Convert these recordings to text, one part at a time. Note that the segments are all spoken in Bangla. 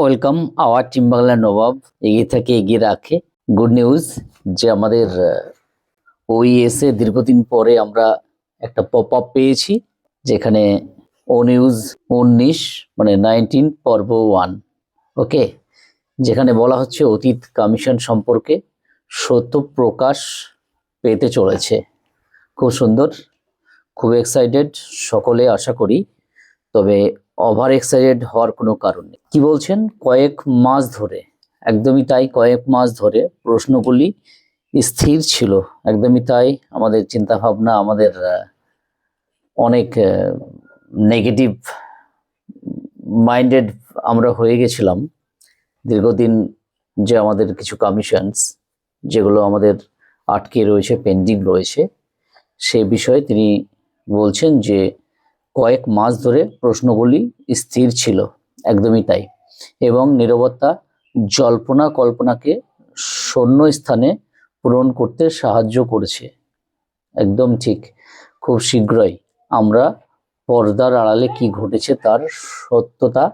ওয়েলকাম আওয়ার টিম নবাব, এগিয়ে থাকে এগিয়ে রাখে। গুড নিউজ, যে আমাদের ওইএসএ দীর্ঘদিন পরে আমরা একটা পপ আপ পেয়েছি, যেখানে ও নিউজ উনিশ মানে নাইনটিন পর্ব ওয়ান ওকে যেখানে বলা হচ্ছে অতীত কমিশন সম্পর্কে সত্য প্রকাশ পেতে চলেছে। খুব সুন্দর, খুব এক্সাইটেড সকলে আশা করি। তবে ওভার এক্সাইটেড হওয়ার কোনো কারণ নেই। কি বলছেন? কয়েক মাস ধরে, একদমই তাই, কয়েক মাস ধরে প্রশ্নগুলি স্থির ছিল। একদমই তাই, আমাদের চিন্তা ভাবনা আমাদের অনেক নেগেটিভ মাইন্ডেড আমরা হয়ে গেছিলাম। দীর্ঘদিন যে আমাদের কিছু কমিশনস যেগুলো আমাদের আটকে রয়েছে পেন্ডিং রয়েছে, সে বিষয়ে তিনি বলছেন যে কয়েক মাস ধরে প্রশ্নগুলি স্থির ছিল, একদমই তাই। এবং নিরবতা জল্পনা কল্পনাকে শূন্য স্থানে পূরণ করতে সাহায্য করেছে। একদম ঠিক। খুব শীঘ্রই আমরা পর্দার আড়ালে কি ঘটেছে তার সত্যতা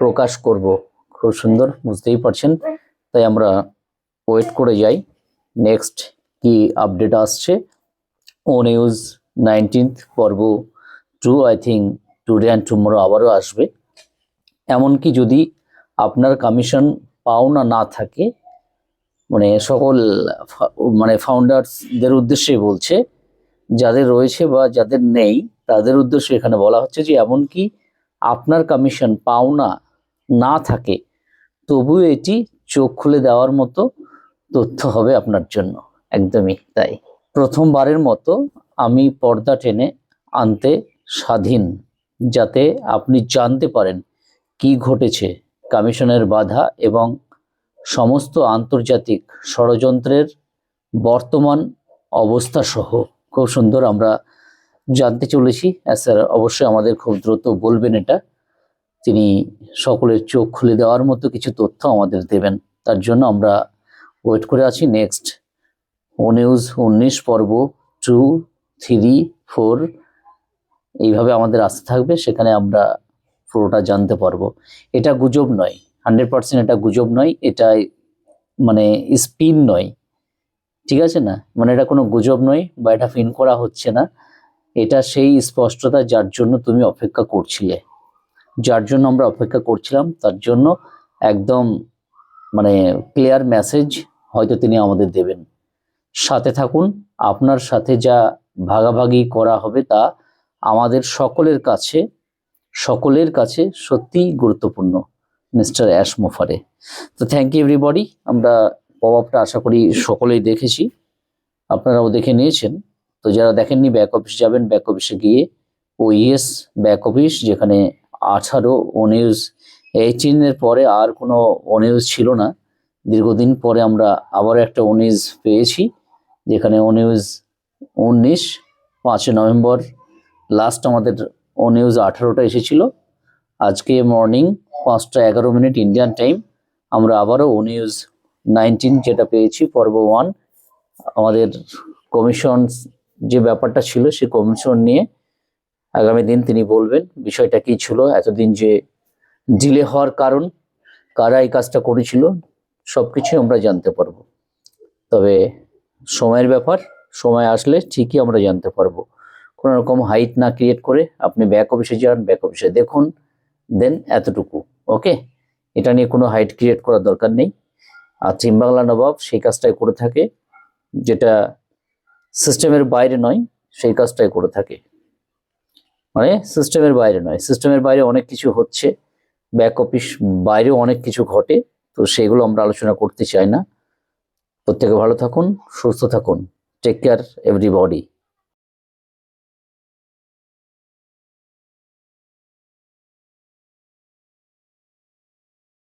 প্রকাশ করব। খুব সুন্দর, বুঝতেই পারছেন? তাই আমরা ওয়েট করে যাই। নেক্সট কি আপডেট আসছে? ও নিউজ নাইনটিন্থ পর্ব two I think today and tomorrow আবারও আসবে। এমনকি যদি আপনার কমিশন পাওনা না থাকে মানে সকল মানে ফাউন্ডার্সদের উদ্দেশ্যে বলছে, যাদের রয়েছে বা যাদের নেই, তাদের উদ্দেশ্যে এখানে বলা হচ্ছে যে, এমনকি আপনার কমিশন পাওনা না থাকে তবু এটি চোখ খুলে দেওয়ার মতো তথ্য হবে আপনার জন্য। একদমই তাই। প্রথমবারের মতো আমি পর্দা টেনে আনতে স্বাধীন, যাতে আপনি জানতে পারেন কি ঘটেছে কমিশনের বাধা এবং সমস্ত আন্তর্জাতিক ষড়যন্ত্রের বর্তমান অবস্থা সহ খুব সুন্দর আমরা জানতে চলেছি। হ্যাঁ স্যার, অবশ্যই আমাদের খুব দ্রুত বলবেন এটা। তিনি সকলের চোখ খুলে দেওয়ার মতো কিছু তথ্য আমাদের দেবেন। তার জন্য আমরা ওয়েট করে আছি। নেক্সট, ও নিউজ উনিশ, পর্ব টু, থ্রি, ফোর এইভাবে আমাদের আসতে থাকবে, সেখানে আমরা পুরোটা জানতে পারব। এটা গুজব নয়, হান্ড্রেড পার্সেন্ট এটা গুজব নয়, এটা মানে স্পিন নয়। ঠিক আছে না? মানে এটা কোনো গুজব নয় বা এটা ফিন করা হচ্ছে না। এটা সেই স্পষ্টতা যার জন্য তুমি অপেক্ষা করছিলে। যার জন্য আমরা অপেক্ষা করছিলাম, তার জন্য একদম মানে ক্লিয়ার মেসেজ হয়তো তিনি আমাদের দেবেন। সাথে থাকুন, আপনার সাথে যা ভাগাভাগি করা হবে তা আমাদের সকলের কাছে সকলের কাছে সত্যিই গুরুত্বপূর্ণ, মিস্টার অ্যাশ মোফারে। তো থ্যাংক ইউ এভরিবডি আমরা প্রভাবটা আশা করি সকলেই দেখেছি। আপনারাও দেখে নিয়েছেন। তো যারা দেখেননি ব্যাক অফিস যাবেন ব্যাক অফিসে গিয়ে ও ইএস ব্যাক অফিস যেখানে আঠারো ও নিউজ এইটিনের পরে আর কোনো ও নিউজ ছিল না। দীর্ঘদিন পরে আমরা আবার একটা ও নিউজ পেয়েছি, যেখানে ও নিউজ উনিশ, পাঁচই নভেম্বর লাস্ট আমাদের ও নিউজ আঠারোটা এসেছিল। আজকে মর্নিং পাঁচটা এগারো মিনিট ইন্ডিয়ান টাইম আমরা আবারও ও নিউজ নাইনটিন যেটা পেয়েছি, পর্ব ওয়ান আমাদের কমিশন যে ব্যাপারটা ছিল সেই কমিশন নিয়ে আগামী দিন তিনি বলবেন বিষয়টা কি ছিল, এতদিন যে ডিলে হওয়ার কারণ, কারা এই কাজটা করেছিল সব কিছুই আমরা জানতে পারব। তবে সময়ের ব্যাপার, সময় আসলে ঠিকই আমরা জানতে পারব। কোনো রকম হাইট না ক্রিয়েট করে আপনি ব্যাক অফিসে যান ব্যাক অফিসে দেখুন দেন এতটুকু ওকে এটা নিয়ে কোনো হাইট ক্রিয়েট করার দরকার নেই। আর টিম বাংলা নবাব সেই কাজটাই করে থাকে, যেটা সিস্টেমের বাইরে নয়, সেই কাজটাই করে থাকে। মানে সিস্টেমের বাইরে নয়। সিস্টেমের বাইরে অনেক কিছু হচ্ছে ব্যাক অফিস বাইরেও অনেক কিছু ঘটে, তো সেগুলো আমরা আলোচনা করতে চাই না। প্রত্যেকে ভালো থাকুন, সুস্থ থাকুন টেক কেয়ার এভরিবডি